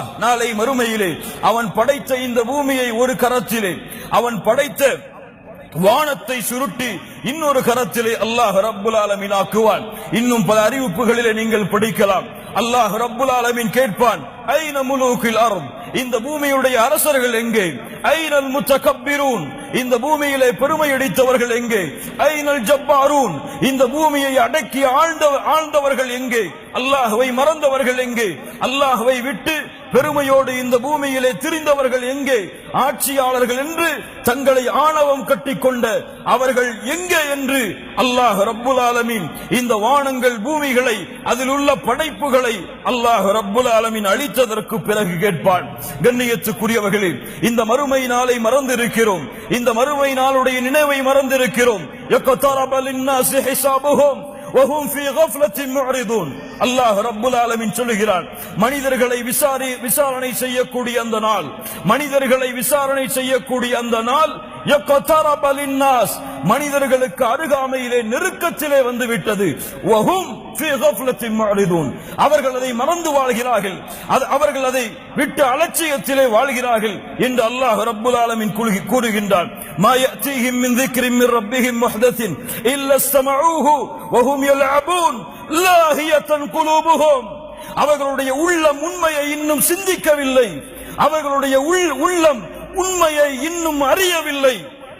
அல்லாஹ் நாளை மறுமையிலே அவன் படைத்த இந்த பூமியை ஒரு கரத்திலே அவன் படைத்த வானத்தை சுருட்டி இன்னொரு கரத்திலே அல்லாஹ் ரப்புல் ஆக்குவான். இன்னும் பல அறிவிப்புகளிலே நீங்கள் படிக்கலாம். அல்லாஹ் ரப்புல் ஆலமீன் கேட்பான் ஐ நமுலூக்கில் அருள் இந்த பூமியுடைய அரசர்கள் எங்கே? ஐனல் முத்தகப்பிரூன். இந்த பூமியிலே பெருமை அடித்தவர்கள் எங்கே? ஐநல் ஜப்பாரூன். இந்த பூமியை அடக்கி ஆழ்ந்த ஆழ்ந்தவர்கள் எங்கே? அல்லாஹுவை மறந்தவர்கள் எங்கே? அல்லாஹுவை விட்டு பெருமையோடு இந்த பூமியிலே திரிந்தவர்கள் எங்கே? ஆட்சியாளர்கள் என்று தங்களை ஆணவம் கட்டிக்கொண்ட அவர்கள் எங்கே என்று அல்லாஹ் ரப்புல் ஆலமீன் இந்த வானங்கள் பூமிகளை அதில் உள்ள படைப்புகளை அல்லாஹ் ரப்புல் ஆலமீன் அழித்ததற்கு பிறகு கேட்பான். கண்ணியத்துக்குரியவர்களே இந்த மறுமை நாளை மறந்திருக்கிறோம் இந்த மறுமை நாளுடைய நினைவை மறந்திருக்கிறோம் يقترب للناس حسابهم وهم في غفلة معرضون அல்லாஹ் ரப்புல் ஆலமீன் சொல்லுகிறான் மனிதர்களை விசாரி விசாரணை செய்யக்கூடிய அந்த நாள் மனிதர்களை விசாரணை செய்யக்கூடிய அந்த நாள் يقترب للناس மனிதர்களுக்கு அருகாமையிலே நெருக்கத்திலே வந்து விட்டது அவர்கள் அதை மறந்து வாழ்கிறார்கள். அவர்கள் அதை விட்டு அலட்சியத்திலே வாழ்கிறார்கள் என்று அல்லாஹ் ரப்புல் ஆலமின் கூறுகின்றான். அவர்களுடைய உள்ளம் உண்மையை இன்னும் சிந்திக்கவில்லை. அவர்களுடைய உள்ளம் உண்மையை இன்னும் அறியவில்லை.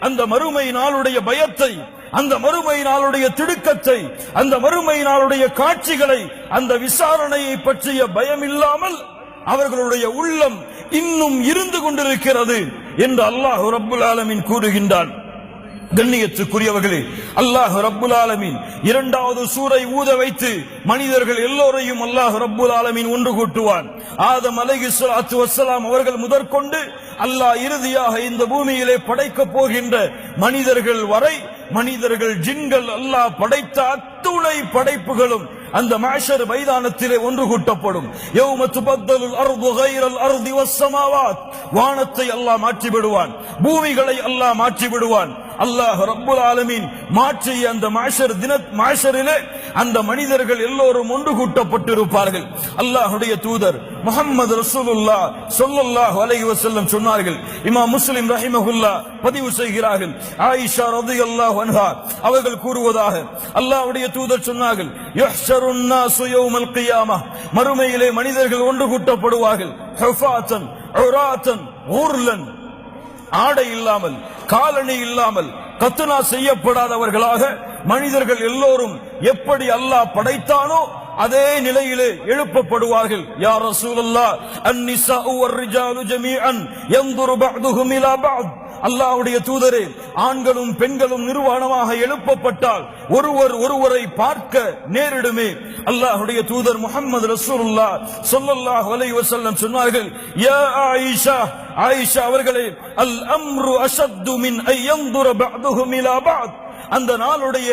அந்த மறுமை நாளுடைய பயத்தை அந்த மறுமை நாளுடைய திடுக்கத்தை அந்த மறுமை நாளுடைய காட்சிகளை அந்த விசாரணையை பற்றிய பயம் இல்லாமல் அவர்களுடைய உள்ளம் இன்னும் இருந்து கொண்டிருக்கிறது என்று அல்லாஹ் ரபுல் ஆலமின் கூறுகின்றான். கண்ணியத்துக்குரியவர்களே அல்லாஹ் ரப்புல் ஆலமீன் இரண்டாவது சூரை ஊத வைத்து மனிதர்கள் எல்லோரையும் அல்லாஹ் ரப்புல் ஆலமீன் ஒன்று கூட்டுவான். ஆதம் அலைஹிஸ்ஸலாத்து வஸ்ஸலாம் அவர்கள் முதற்கொண்டு அல்லாஹ் இறுதியாக இந்த பூமியிலே படைக்கப் போகின்ற மனிதர்கள் வரை மனிதர்கள் ஜின்கள் அல்லாஹ் படைத்த அத்துணை படைப்புகளும் அந்த மாஷர் மைதானத்திலே ஒன்று கூட்டப்படும். யௌம துபத்தலுல் அர்து கைரல் அர்தி வஸ்ஸமாவாத் வானத்தை அல்லாஹ் மாற்றி விடுவான் பூமிகளை அல்லாஹ் மாற்றி விடுவான் அல்லாஹ் ரப்புல் ஆலமீன் மாற்றிய அந்த மாஷர் தின மாஷரிலே அந்த மனிதர்கள் எல்லோரும் ஒன்று கூட்டப்பட்டிருப்பார்கள். அல்லாஹுடைய தூதர் முகமது ரசூலுல்லா சொல்லுல்லாஹ் அலைஹி வசல்லம் சொன்னார்கள். இமா முஸ்லிம் ரஹிமஹுல்லா பதிவு செய்கிறார்கள். ஆயிஷா ரலியல்லாஹு அன்ஹா அவர்கள் கூறுவதாக அல்லாஹ்வுடைய தூதர் சொன்னார்கள். யஹ்ஷருன் நாசு யௌமல் மறுமையிலே மனிதர்கள் ஒன்று கூட்டப்படுவார்கள். ஹுஃபாத்தன் உராத்தன் ஊர்லன் ஆடை இல்லாமல் காலணி இல்லாமல் கத்துனா செய்யப்படாதவர்களாக மனிதர்கள் எல்லோரும் எப்படி அல்லாஹ் படைத்தானோ அதே நிலையிலே எழுப்பப்படுவார்கள். யா ரசூலல்லாஹ் அன்னிசாஉ வர்ரிஜாலு ஜமீஅன் யன்துரு பஅதுஹும் இலா பஅத். அல்லாஹ்வுடைய தூதரே ஆண்களும் பெண்களும் நிர்வாணமாக எழுப்பப்பட்டால் ஒருவர் ஒருவரை பார்க்க நேரிடுமே. அல்லாஹுடைய தூதர் முகமது ரசூலுல்லா சொல்லல்லாஹ் அலைஹி வஸல்லம் சொன்னார்கள் யா ஆயிஷா ஆயிஷா அவர்களே அல் அம்ரு அஷத்து மின் ஐயந்துர பஅதுஹும் இலா பஅத். அந்த நாளுடைய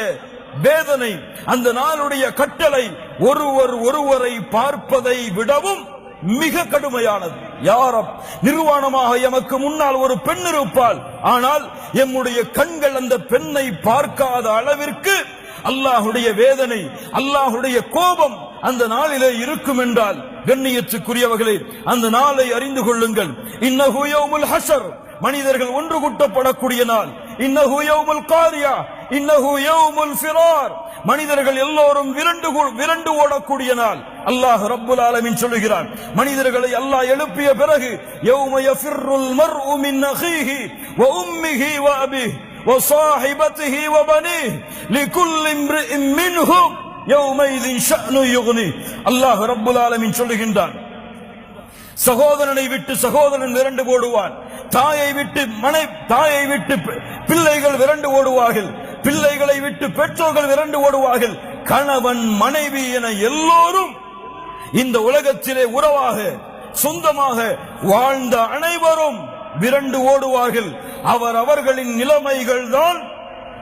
வேதனை அந்த நாளுடைய கட்டளை ஒருவர் ஒருவரை பார்ப்பதை விடவும் மிக கடுமையானது. யாரம் நிர்வாணமாக எமக்கு முன்னால் ஒரு பெண் இருப்பாள். ஆனால் எம்முடைய கண்கள் அந்த பெண்ணை பார்க்காத அளவிற்கு அல்லாஹுடைய வேதனை அல்லாஹுடைய கோபம் அந்த நாளிலே இருக்கும் என்றால் கண்ணியத்துக்குரியவர்களே அந்த நாளை அறிந்து கொள்ளுங்கள். இன்னகுயோமுல் ஹசர் மனிதர்கள் ஒன்று கூட்டப்படக்கூடிய நாள். இன்னஹு யௌமுல் காரியா இன்னஹு யௌமுல் ஃபிரார் மனிதர்கள் எல்லோரும் விரண்டு கொ- விரண்டு ஓடக்கூடிய நாள். அல்லாஹ் ரப்புல் ஆலமீன் சொல்லுகிறான். மனிதர்களை அல்லாஹ் எழுப்பிய பிறகு யௌம யஃபிர்ருல் மர்உ மின் அഖീஹி வ உம்மிஹி வ அபிஹி வ ஸாஹிபதிஹி வ பனீஹி லிகுல்லி இம்ரிஇன் மின்ஹும் யௌமைதின் ஷஅனு யுக்னி. அல்லாஹ் ரப்புல் ஆலமீன் சொல்லுகின்றான். சகோதரனை விட்டு சகோதரன் விரண்டு ஓடுவான். தாயை விட்டு மனை தாயை விட்டு பி- பிள்ளைகள் விரண்டு ஓடுவார்கள். பிள்ளைகளை விட்டு பெற்றோர்கள் விரண்டு ஓடுவார்கள். கணவன் மனைவி என எல்லோரும் இந்த உலகத்திலே உறவாக சொந்தமாக வாழ்ந்த அனைவரும் விரண்டு ஓடுவார்கள். அவர் அவர்களின் நிலைமைகள் தான்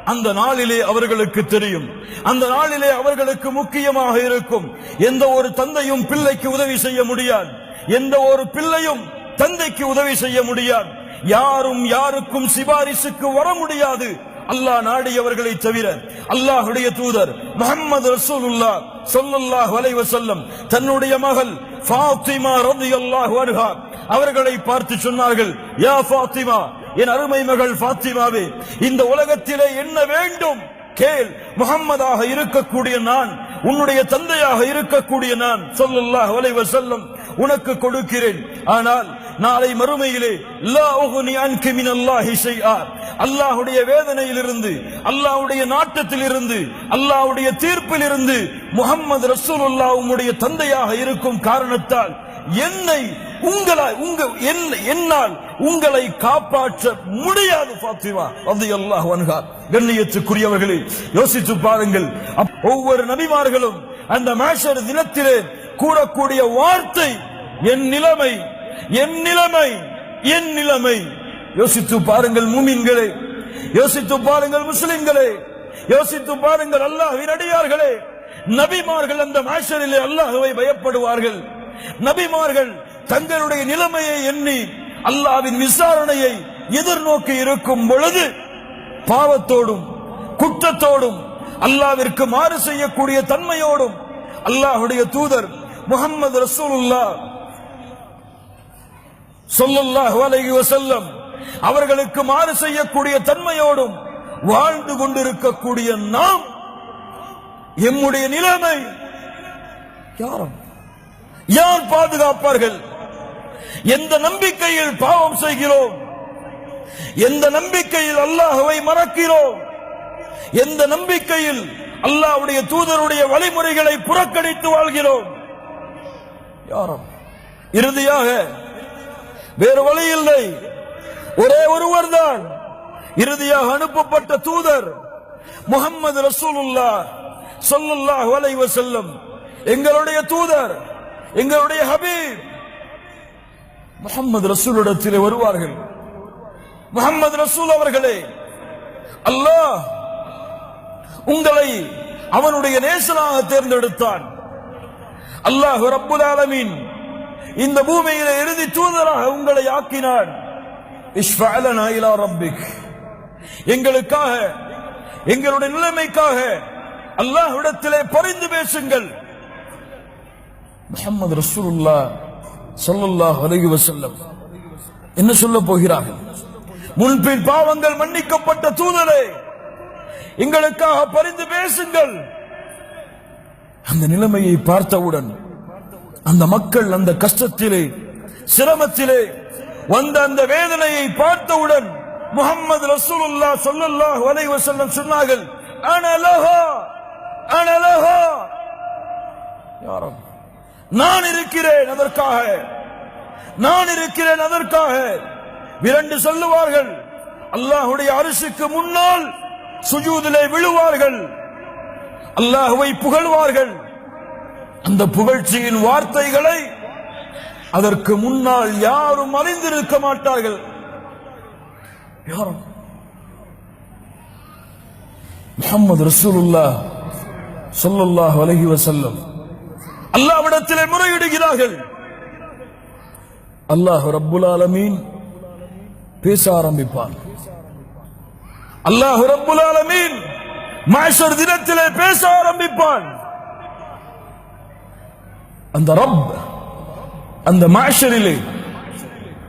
அந்த நாளிலே அவர்களுக்கு தெரியும். அந்த நாளிலே அவர்களுக்கு முக்கியமாக இருக்கும். எந்த ஒரு தந்தையும் பிள்ளைக்கு உதவி செய்ய முடியாது. எந்த ஒரு பிள்ளையும் தந்தைக்கு உதவி செய்ய முடியாது. யாரும் யாருக்கும் சிபாரிசுக்கு வர முடியாது. அல்லாஹ் நாடியவர்களை தவிர அல்லாஹுடைய தூதர் முகமது ரசூலுல்லா சொல்லல்லாஹ் வலைவ வஸல்லம் தன்னுடைய மகள் ஃபாத்திமா ரதி அல்லாஹ் வருகா அவர்களை பார்த்து சொன்னார்கள் யா ஃபாத்திமா என் அருமை மகள் ஃபாத்திமாவே இந்த உலகத்திலே என்ன வேண்டும்? கேள் முகம்மதாக இருக்கக்கூடிய நான் உன்னுடைய தந்தையாக இருக்கக்கூடிய நான் சொல்லல்லாஹ் வலைவ செல்லம் உனக்கு கொடுக்கிறேன். ஆனால் நாளை மறுமையிலே அல்லாஹுடைய உக்னி அன்கி மினல்லாஹி ஷைஆ. அல்லாஹ்வுடைய வேதனையிலிருந்து அல்லாஹ்வுடைய நாட்டத்திலிருந்து அல்லாஹ்வுடைய தீர்ப்பிலிருந்து முகம்மது உம்முடைய தந்தையாக இருக்கும் காரணத்தால் என்னை உங்களை உங்க என்ன- என்னால் உங்களை காப்பாற்ற முடியாது பாத்திமா அது அல்லாஹ் வன்கார் கண்ணியத்துக்குரியவர்களே யோசித்து பாருங்கள். ஒவ்வொரு நபிமார்களும் அந்த மேஷர் தினத்திலே கூறக்கூடிய வார்த்தை என் நிலைமை என் நிலைமை என் நிலைமை. யோசித்து பாருங்கள் மூமின்களே யோசித்து பாருங்கள் முஸ்லிம்களே யோசித்து பாருங்கள் அல்லாஹின் அடியார்களே. நபிமார்கள் அந்த மாஷரிலே அல்லாஹுவை பயப்படுவார்கள். நபிமார்கள் தங்களுடைய நிலைமையை எண்ணி அல்லாவின் விசாரணையை எதிர்நோக்கி இருக்கும் பொழுது பாவத்தோடும் குற்றத்தோடும் அல்லாவிற்கு மாறு செய்யக்கூடிய தன்மையோடும் அல்லாஹுடைய தூதர் முகமது ரசூலுல்லா சொல்லுல்லாஹு அலைஹி வஸல்லம் அவர்களுக்கு மாறு செய்யக்கூடிய தன்மையோடும் வாழ்ந்து கொண்டிருக்கக்கூடிய நாம் எம்முடைய நிலைமை யாரும்? யார் பாதுகாப்பார்கள்? எந்த நம்பிக்கையில் பாவம் செய்கிறோம்? எந்த நம்பிக்கையில் அல்லாஹுவை மறக்கிறோம்? எந்த நம்பிக்கையில் அல்லாஹ்வுடைய தூதருடைய வழிமுறைகளை புறக்கணித்து வாழ்கிறோம்? யாரும்? இறுதியாக வேறு வழி இல்லை. ஒரே ஒருவர் தான். இறுதியாக அனுப்பப்பட்ட தூதர் முகமது ரசூலுல்லா சொல்லுல்லா வலைவ செல்லும் எங்களுடைய தூதர் எங்களுடைய ஹபீப் முகமது ரசூலிடத்திலே வருவார்கள். முகமது ரசூல் அவர்களே அல்லாஹ் உங்களை அவனுடைய நேசனாக தேர்ந்தெடுத்தான். அல்லாஹ் ரப்புல் ஆலமீன் இந்த பூமியில இறுதி தூதராக உங்களை ஆக்கினான் எங்களுக்காக எங்களுடைய நிலைமைக்காக அல்லாஹ்விடத்திலே பரிந்து பேசுங்கள். முகமது ரசூலுல்லா ஸல்லல்லாஹு அலைஹி வசல்லம் என்ன சொல்ல போகிறார்கள்? முன்பின் பாவங்கள் மன்னிக்கப்பட்ட தூதரே எங்களுக்காக பரிந்து பேசுங்கள். அந்த நிலைமையை பார்த்தவுடன் அந்த மக்கள் அந்த கஷ்டத்திலே சிரமத்திலே வந்த அந்த வேதனையை பார்த்தவுடன் முகமது ரசூலுல்லா சொல்லல்லாஹ் வலை வசல்லம் சொன்னார்கள் அனலஹா அனலஹா யாரும் நான் இருக்கிறேன் அதற்காக நான் இருக்கிறேன் அதற்காக. விரண்டு சொல்லுவார்கள் அல்லாஹ்வுடைய அரிசுக்கு முன்னால் சுஜூதிலே விழுவார்கள். அல்லாஹுவை புகழ்வார்கள். அந்த புகழ்ச்சியின் வார்த்தைகளை அதற்கு முன்னால் யாரும் அறிந்திருக்க மாட்டார்கள். யாரும்? முகமது ரசூலுல்லா சொல்லுல்லாஹ் வலகி வசல்லம் அல்லாவிடத்திலே முறையிடுகிறார்கள். அல்லாஹ் ரப்புல் ஆலமீன் பேச ஆரம்பிப்பான். அல்லாஹ் ரப்புல் ஆலமீன் மாஷர் தினத்திலே பேச ஆரம்பிப்பான் அந்த ரப் அந்த மாஷரிலே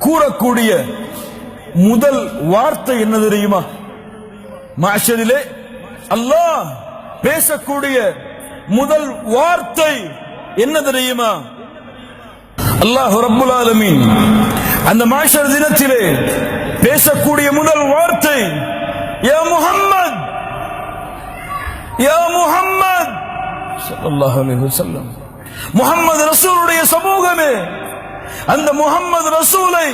கூறக்கூடிய முதல் வார்த்தை என்ன தெரியுமா மாஷரிலே அல்லாஹ் பேசக்கூடிய முதல் வார்த்தை என்ன தெரியுமா அல்லாஹ் ரப்புல் ஆலமீன் அந்த மாஷர் தினத்திலே பேசக்கூடிய முதல் வார்த்தை ஏ முகம்மது யா முஹம்மத்! ஸல்லல்லாஹு அலைஹி வஸல்லம். முஹம்மது ரசூலுடைய சமூகமே. அந்த முஹம்மது ரசூலை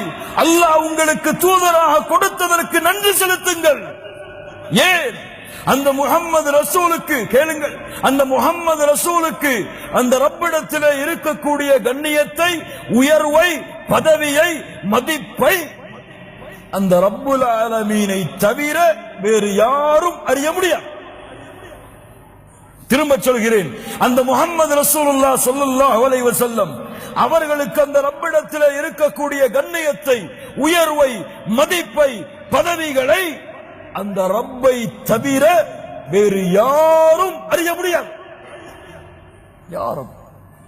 அல்லாஹ் உங்களுக்கு தூதராக கொடுத்ததற்கு நன்றி செலுத்துங்கள். ஏன்? அந்த முஹம்மது ரசூலுக்கு கேளுங்கள். அந்த முஹம்மது ரசூலுக்கு அந்த ரப்பிடத்திலே இருக்கக்கூடிய கண்ணியத்தை உயர்வை பதவியை மதிப்பை அந்த ரப்புல் ஆலமீனை தவிர வேறு யாரும் அறிய முடியாது. திரும்ப சொல்கிறேன் அந்த முகமது ரசூலுல்லா ஸல்லல்லாஹு அலைஹி வஸல்லம் அவர்களுக்கு அந்த ரப்பிடத்திலே இருக்கக்கூடிய கண்ணியத்தை உயர்வை மதிப்பை பதவிகளை அந்த ரப்பை தவிர வேறு யாரும் அறிய முடியாது யாரும்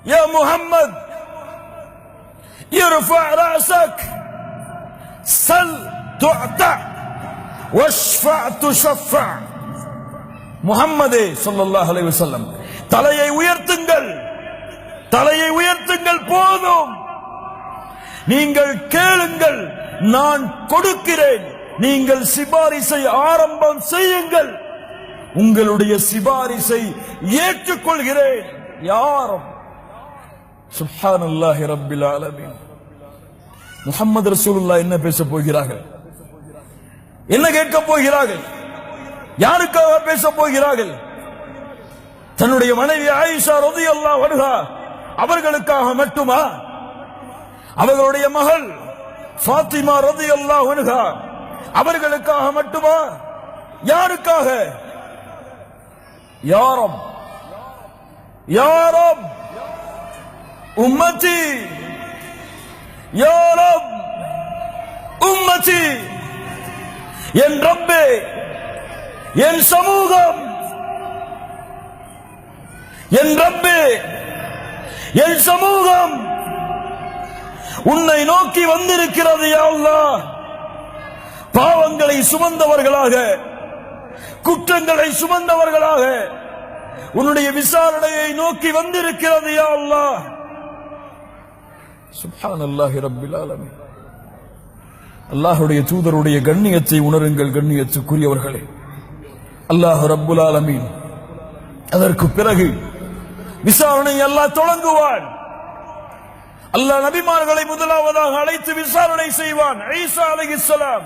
யா முஹம்மத் ارفع رأسك سل تعطى واشفع تشفع முகம்மது ஸல்லல்லாஹு அலைவு வஸல்லம். தலையை உயர்த்துங்கள். தலையை உயர்த்துங்கள் போதும். நீங்கள் கேளுங்கள் நான் கொடுக்கிறேன். நீங்கள் சிபாரிசை ஆரம்பம் செய்யுங்கள். உங்களுடைய சிபாரிசை ஏற்றுக்கொள்கிறேன். யாரும்? சுப்ஹானல்லாஹி ரப்பில் ஆலமீன். முஹம்மது ரசூலுல்லாஹ் என்ன பேச போகிறார்கள்? என்ன கேட்க போகிறார்கள்? யாருக்காக பேச போகிறார்கள்? தன்னுடைய மனைவி ஆயிஷா ரலியல்லாஹு வருகா அவர்களுக்காக மட்டுமா? அவர்களுடைய மகள் ஃபாத்திமா ரலியல்லாஹு வருகா அவர்களுக்காக மட்டுமா? யாருக்காக? யாரம்? யாரம்? உம்மச்சி யாரம்? உம்மச்சி என் ரப்பே என் சமூகம் என் ரப்பு என் சமூகம் உன்னை நோக்கி வந்திருக்கிறது யா பாவங்களை சுமந்தவர்களாக குற்றங்களை சுமந்தவர்களாக உன்னுடைய விசாரணையை நோக்கி வந்திருக்கிறது யா அல்லாஹ். சுப்ஹானல்லாஹி ரப்பில் தூதருடைய கண்ணியத்தை உணருங்கள் கண்ணியத்துக்குரியவர்களே. அல்லாஹ் ரப்புல் ஆலமீன். அதற்கு பிறகு விசாரணை அல்லாஹ் தொடங்குவான். அல்லாஹ் நபிமார்களை முதலாவதாக அழைத்து விசாரணை செய்வான். ஈசா அலைஹிஸ்ஸலாம்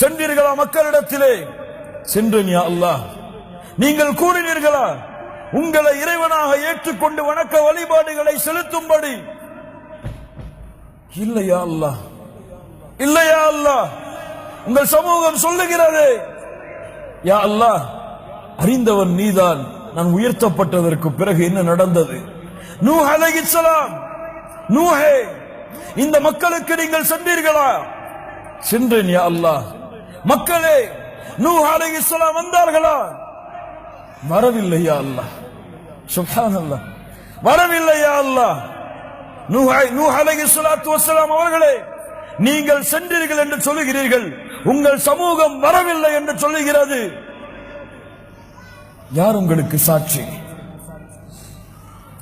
சென்றீர்களா மக்களிடத்திலே? சென்றேன் யா அல்லாஹ். நீங்கள் கூறினீர்களா? உங்களை இறைவனாக ஏற்றுக்கொண்டு வணக்க வழிபாடுகளை செலுத்தும்படி. இல்லையா அல்லாஹ்? இல்லையா அல்லாஹ்? உங்கள் சமூகம் சொல்லுகிறது. யா அல்லாஹ் அறிந்தவன் நீதான். நான் உயர்த்தப்பட்டதற்கு பிறகு என்ன நடந்தது? நூ அலைஹிஸ்ஸலாம் நூஹே இந்த மக்களுக்கு நீங்கள் சென்றீர்களா? சென்றேன் யா அல்லாஹ். மக்களே நூ அலைஹிஸ்ஸலாம் வந்தார்களா? வரவில்லையா அல்லாஹ். சுப்ஹானல்லாஹ். வரவில்லையா அல்லாஹ். நூ நூஹ் அலைஹிஸ்ஸலாத்து வஸ்ஸலாம் அவர்களே நீங்கள் சென்றீர்கள் என்று சொல்லுகிறீர்கள். உங்கள் சமூகம் வரவில்லை என்று சொல்லுகிறது. யார் உங்களுக்கு சாட்சி?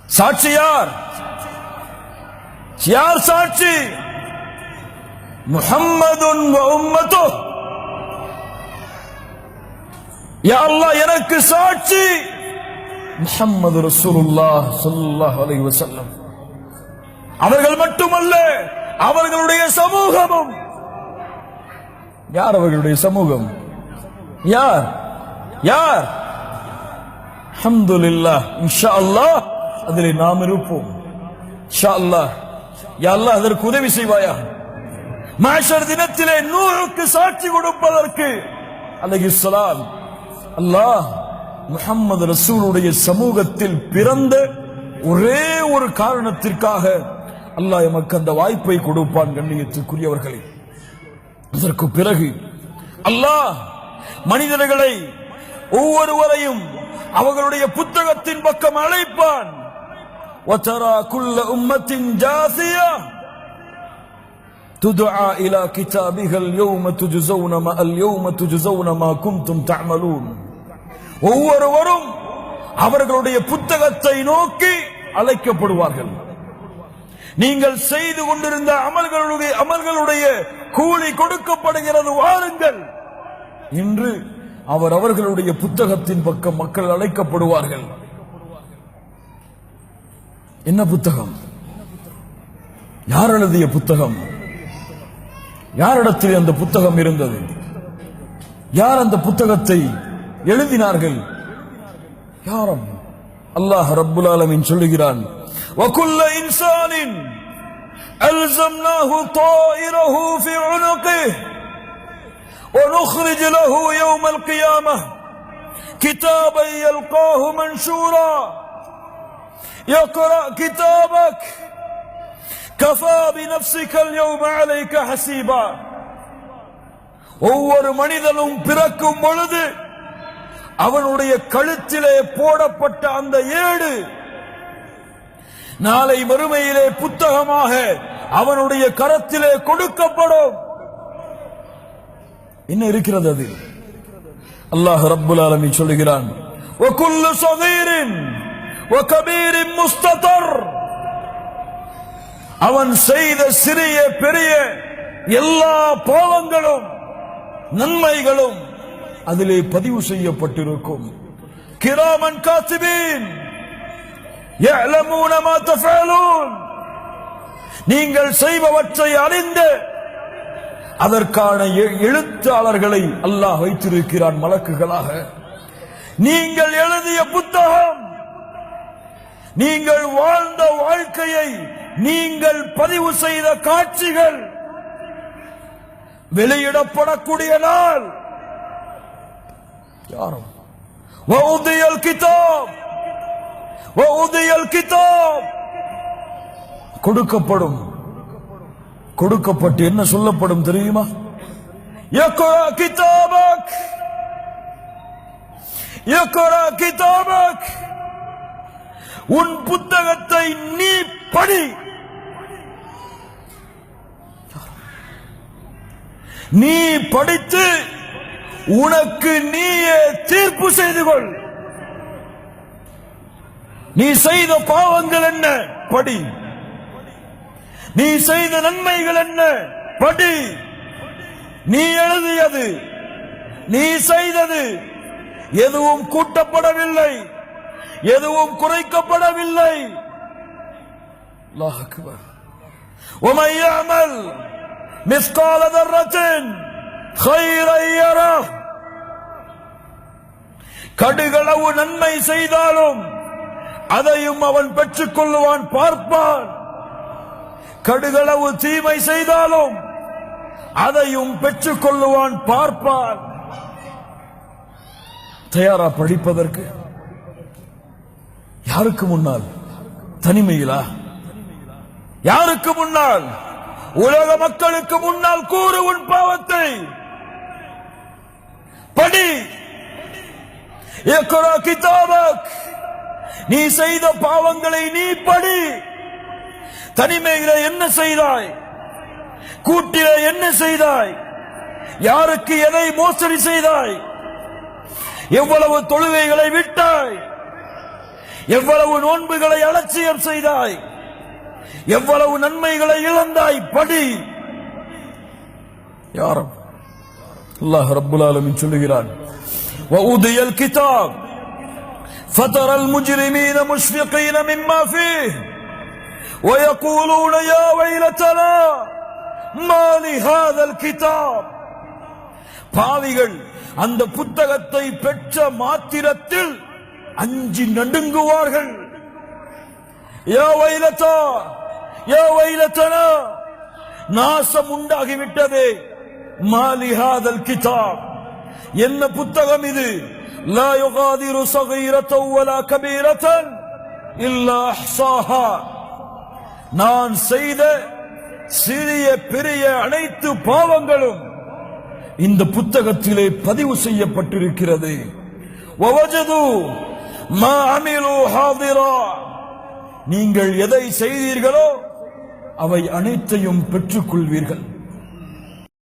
சாட்சி யார்? யார் சாட்சி? முஹம்மதுன் எனக்கு சாட்சி. முகம்மது ரசூலுல்லாஹ் அவர்கள் மட்டுமல்ல அவர்களுடைய சமூகமும் யார் அவர்களுடைய சமூகம்? யார்? யார்? அல்ஹம்துலில்லாஹ் இன்ஷா அல்லாஹ் அதில் நாம் இருப்போம். இன்ஷா அல்லாஹ். யா அல்லாஹ் அதற்கு உதவி செய்வாயா? மாஷர் தினத்திலே நூறுக்கு சாட்சி கொடுப்பதற்கு. அலைஹிஸ்ஸலாம் அல்லாஹ் முஹம்மது ரசூலுடைய சமூகத்தில் பிறந்த ஒரே ஒரு காரணத்திற்காக அல்லாஹ் எமக்கு அந்த வாய்ப்பை கொடுப்பான் கண்ணியத்துக்குரியவர்களே அதற்கு பிறகு அல்லாஹ் மனிதர்களை ஒவ்வொருவரையும் அவர்களுடைய புத்தகத்தின் பக்கம் அழைப்பான் وترى كل أمة جاثية تدعى إلى كتابها اليوم تجزون ما اليوم تجزون ما كنتم تعملون ஒவ்வொருவரும் அவர்களுடைய புத்தகத்தை நோக்கி அழைக்கப்படுவார்கள் நீங்கள் செய்து கொண்டிருந்த அமல்களுடைய அமல்களுடைய கூலி கொடுக்கப்படுகிறது வாருங்கள். இன்று அவர் அவர்களுடைய புத்தகத்தின் பக்கம் மக்கள் அழைக்கப்படுவார்கள். என்ன புத்தகம்? யார் எழுதிய புத்தகம்? யாரிடத்தில் அந்த புத்தகம் இருந்தது? யார் அந்த புத்தகத்தை எழுதினார்கள்? யாரும்? அல்லாஹ் ரபுல் ஆலமின் சொல்லுகிறான் وكل إنسان ألزمناه طائره في عنقه ونخرج له يوم القيامة كتابا يلقاه منشورا يقرأ كتابك كفى بنفسك اليوم عليك حسيبا ஒவ்வொரு மனிதனும் பிறக்கும் பொழுது அவனுடைய கழுத்திலே போடப்பட்ட அந்த ஏடு நாளை மறுமையிலே புத்தகமாக அவனுடைய கரத்திலே கொடுக்கப்படும் என்ன இருக்கிறது அது அல்லாஹ் ரப்புல் ஆலமீன் சொல்லுகிறான் وكل صغير وكبير مستتر அவன் செய்த சிறிய பெரிய எல்லா பாவங்களும் நன்மைகளும் அதிலே பதிவு செய்யப்பட்டிருக்கும் கிராமன் காத்திபீன் يعلمون ما تفعلون நீங்கள் செய்பவற்றை அறிந்து அதற்கான எழுத்தாளர்களை அல்லாஹ் வைத்திருக்கிறான் மலக்குகளாக. நீங்கள் எழுதிய புத்தகம் நீங்கள் வாழ்ந்த வாழ்க்கையை நீங்கள் பதிவு செய்த காட்சிகள் வெளியிடப்படக்கூடிய நாள். யாரும் கிதாப். கொடுக்கப்படும். கொடுக்கப்பட்டு என்ன சொல்லப்படும் தெரியுமா? கிதாபக். கிதாபக். உன் புத்தகத்தை நீ படி. நீ படித்து உனக்கு நீயே தீர்ப்பு செய்து கொள். நீ செய்த பாவங்கள் என்ன? படி. நீ செய்த நன்மைகள் என்ன? படி. நீ எழுதியது. நீ செய்தது. எதுவும் கூட்டப்படவில்லை. எதுவும் குறைக்கப்படவில்லை. உமையாமல் மிஸ்காலதர் ரத்தின் கடுகளவு நன்மை செய்தாலும் அதையும் அவன் பெற்றுக் கொள்ளுவான் பார்ப்பான். கடுகளவு தீமை செய்தாலும் அதையும் பெற்றுக் கொள்ளுவான் பார்ப்பான். தயாரா படிப்பதற்கு? யாருக்கு முன்னால்? தனிமையிலா? யாருக்கு முன்னால்? உலக மக்களுக்கு முன்னால் கூறு உன் பாவத்தை. படி. இக்ரா கிதாபக். நீ செய்த பாவங்களை நீ படி. தனிமையில என்ன செய்தாய்? கூட்டில என்ன செய்தாய்? யாருக்கு எதை மோசடி செய்தாய்? எவ்வளவு தொழுகைகளை விட்டாய்? எவ்வளவு நோன்புகளை அலட்சியம் செய்தாய்? எவ்வளவு நன்மைகளை இழந்தாய்? படி. யாரும் அல்லாஹ் ரபுல் ஆலமின் சொல்லுகிறான். கிதாப். فترى المجرمين مشفقين مما فيه ويقولون يا ويلتنا ما لهذا الكتاب பாவிகள் அந்த புத்தகத்தை பெற்ற மாத்திரத்தில் அஞ்சி நடுங்குவார்கள் யா வைலத்தா யா வைலத்தனா நாசம் உண்டாகிவிட்டதே மாலிஹாதல் கிதாப் என்ன புத்தகம் இது? லா யுகாதிரு சகீரத்தோ வலா கபீரத்தன் இல்லா அஹ்சாஹா. நான் செய்த சிறிய பெரிய அனைத்து பாவங்களும் இந்த புத்தகத்திலே பதிவு செய்யப்பட்டிருக்கிறது. நீங்கள் எதை செய்தீர்களோ அவை அனைத்தையும் பெற்றுக் கொள்வீர்கள்